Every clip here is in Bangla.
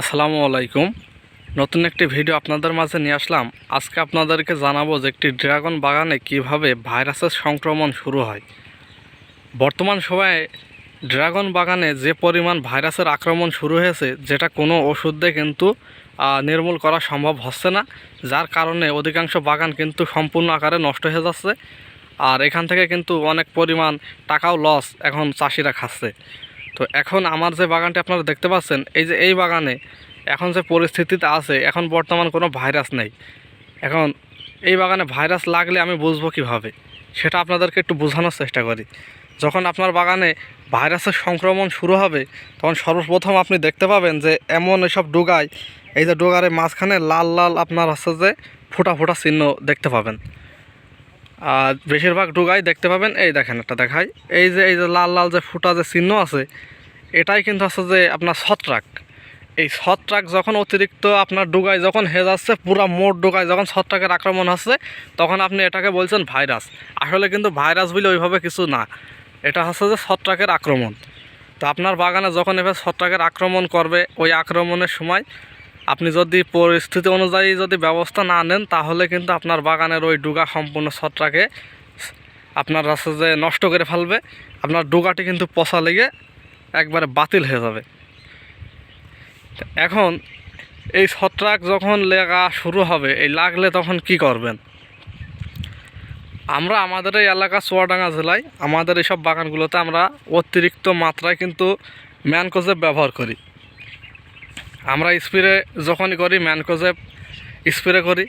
আসসালামু আলাইকুম। নতুন একটি ভিডিও আপনাদের মাঝে নিয়ে আসলাম। আজকে আপনাদেরকে জানাব যে একটি ড্রাগন বাগানে কীভাবে ভাইরাসের সংক্রমণ শুরু হয়। বর্তমান সময়ে ড্রাগন বাগানে যে পরিমাণ ভাইরাসের আক্রমণ শুরু হয়েছে, যেটা কোনো ওষুধ কিন্তু নির্মূল করা সম্ভব হচ্ছে না। যার কারণে অধিকাংশ বাগান কিন্তু সম্পূর্ণ আকারে নষ্ট হয়ে যাচ্ছে। আর এখান থেকে কিন্তু অনেক পরিমাণ টাকাও লস এখন চাষিরা খাচ্ছে। তো এখন আমার যে বাগানটি আপনারা দেখতে পাচ্ছেন, এই যে এই বাগানে এখন যে পরিস্থিতিতে আছে, এখন বর্তমান কোনো ভাইরাস নেই। এখন এই বাগানে ভাইরাস লাগলে আমি বুঝব কীভাবে? সেটা আপনাদেরকে একটু বোঝানোর চেষ্টা করি। যখন আপনার বাগানে ভাইরাসের সংক্রমণ শুরু হবে, তখন সর্বপ্রথম আপনি দেখতে পাবেন যে এমন এসব ডোগায়, এই যে ডোগারের মাঝখানে লাল লাল আপনার হচ্ছে যে ফোটা ফোটা চিহ্ন দেখতে পাবেন। আর বেশিরভাগ ডুগাই দেখতে পাবেন, এই দেখেন একটা দেখাই। এই যে এই যে লাল লাল যে ফুটা যে চিহ্ন আছে, এটাই কিন্তু আছে যে আপনার ছত্রাক এই ছত্রাক যখন অতিরিক্ত আপনার ডুগায় যখন হয়ে যাচ্ছে, পুরা মোট ডুগায় যখন ছত্রাকের আক্রমণ হচ্ছে, তখন আপনি এটাকে বলছেন ভাইরাস আসলে কিন্তু ভাইরাস বলে ওইভাবে কিছু না। এটা হচ্ছে যে ছত্রাকের আক্রমণ। তো আপনার বাগানে যখন এভাবে ছত্রাকের আক্রমণ করবে, ওই আক্রমণের সময় আপনি যদি পরিস্থিতি অনুযায়ী যদি ব্যবস্থা না নেন, তাহলে কিন্তু আপনার বাগানের ওই ডুগা সম্পূর্ণ ছত্রাকে আপনার রাস্তা যে নষ্ট করে ফেলবে, আপনার ডুগাটি কিন্তু পচা লেগে একবারে বাতিল হয়ে যাবে। এখন এই ছত্রাক যখন লেগা শুরু হবে, এই লাগলে তখন কি করবেন? আমরা আমাদের এই এলাকা চুয়াডাঙ্গা জেলায় আমাদের এইসব বাগানগুলোতে আমরা অতিরিক্ত মাত্রায় কিন্তু ম্যানকোজেব ব্যবহার করি। আমরা স্প্রে যখনই করি ম্যানকোজেব স্প্রে করি,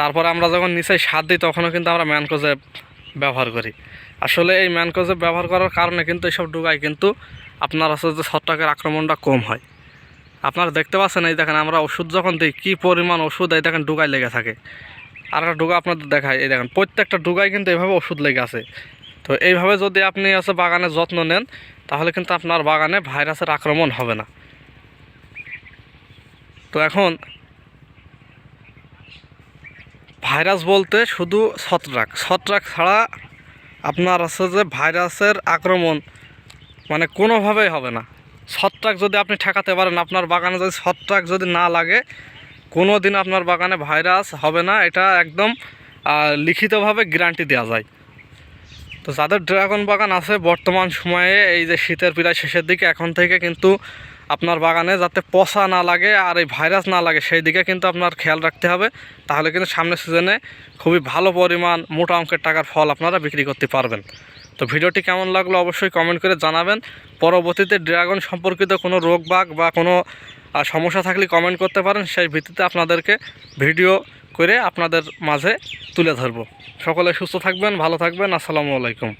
তারপর আমরা যখন নিচে সার দিই, তখনও কিন্তু আমরা ম্যানকোজেব ব্যবহার করি। আসলে এই ম্যানকোজেব ব্যবহার করার কারণে কিন্তু এইসব ডুগায় কিন্তু আপনার হচ্ছে যে ছত্রাকের আক্রমণটা কম হয়। আপনারা দেখতে পাচ্ছেন, এই দেখেন আমরা ওষুধ যখন দিই, কী পরিমাণ ওষুধ, এই দেখেন ডুগায় লেগে থাকে। আর একটা ডুগা আপনাদের দেখায় এই দেখেন, প্রত্যেকটা ডুগায় কিন্তু এইভাবে ওষুধ লেগে আছে। তো এইভাবে যদি আপনি হচ্ছে বাগানে যত্ন নেন, তাহলে কিন্তু আপনার বাগানে ভাইরাসের আক্রমণ হবে না। তো এখন ভাইরাস বলতে শুধু ছত্রাক। ছত্রাক ছাড়া আপনার আছে যে ভাইরাসের আক্রমণ মানে কোনোভাবেই হবে না। ছত্রাক যদি আপনি ঠেকাতে পারেন, আপনার বাগানে যদি ছত্রাক যদি না লাগে কোনো দিন আপনার বাগানে ভাইরাস হবে না। এটা একদম লিখিতভাবে গ্যারান্টি দেওয়া যায়। তো যাদের ড্রাগন বাগান আছে, বর্তমান সময়ে এই যে শীতের প্রায় শেষের দিকে, এখন থেকে কিন্তু আপনার বাগানে যাতে পচা না লাগে আর এই ভাইরাস না লাগে, সেই দিকে কিন্তু আপনার খেয়াল রাখতে হবে। তাহলে কিন্তু সামনের সিজনে খুবই ভালো পরিমাণ মোটা অঙ্কের টাকার ফল আপনারা বিক্রি করতে পারবেন। তো ভিডিওটি কেমন লাগল অবশ্যই কমেন্ট করে জানাবেন। পরবর্তীতে ড্রাগন সম্পর্কিত কোনো রোগ বাগ বা কোনো সমস্যা থাকলে কমেন্ট করতে পারেন, সেই ভিত্তিতে আপনাদেরকে ভিডিও করে আপনাদের মাঝে তুলে ধরবো। সকলে সুস্থ থাকবেন, ভালো থাকবেন, আসসালামু আলাইকুম।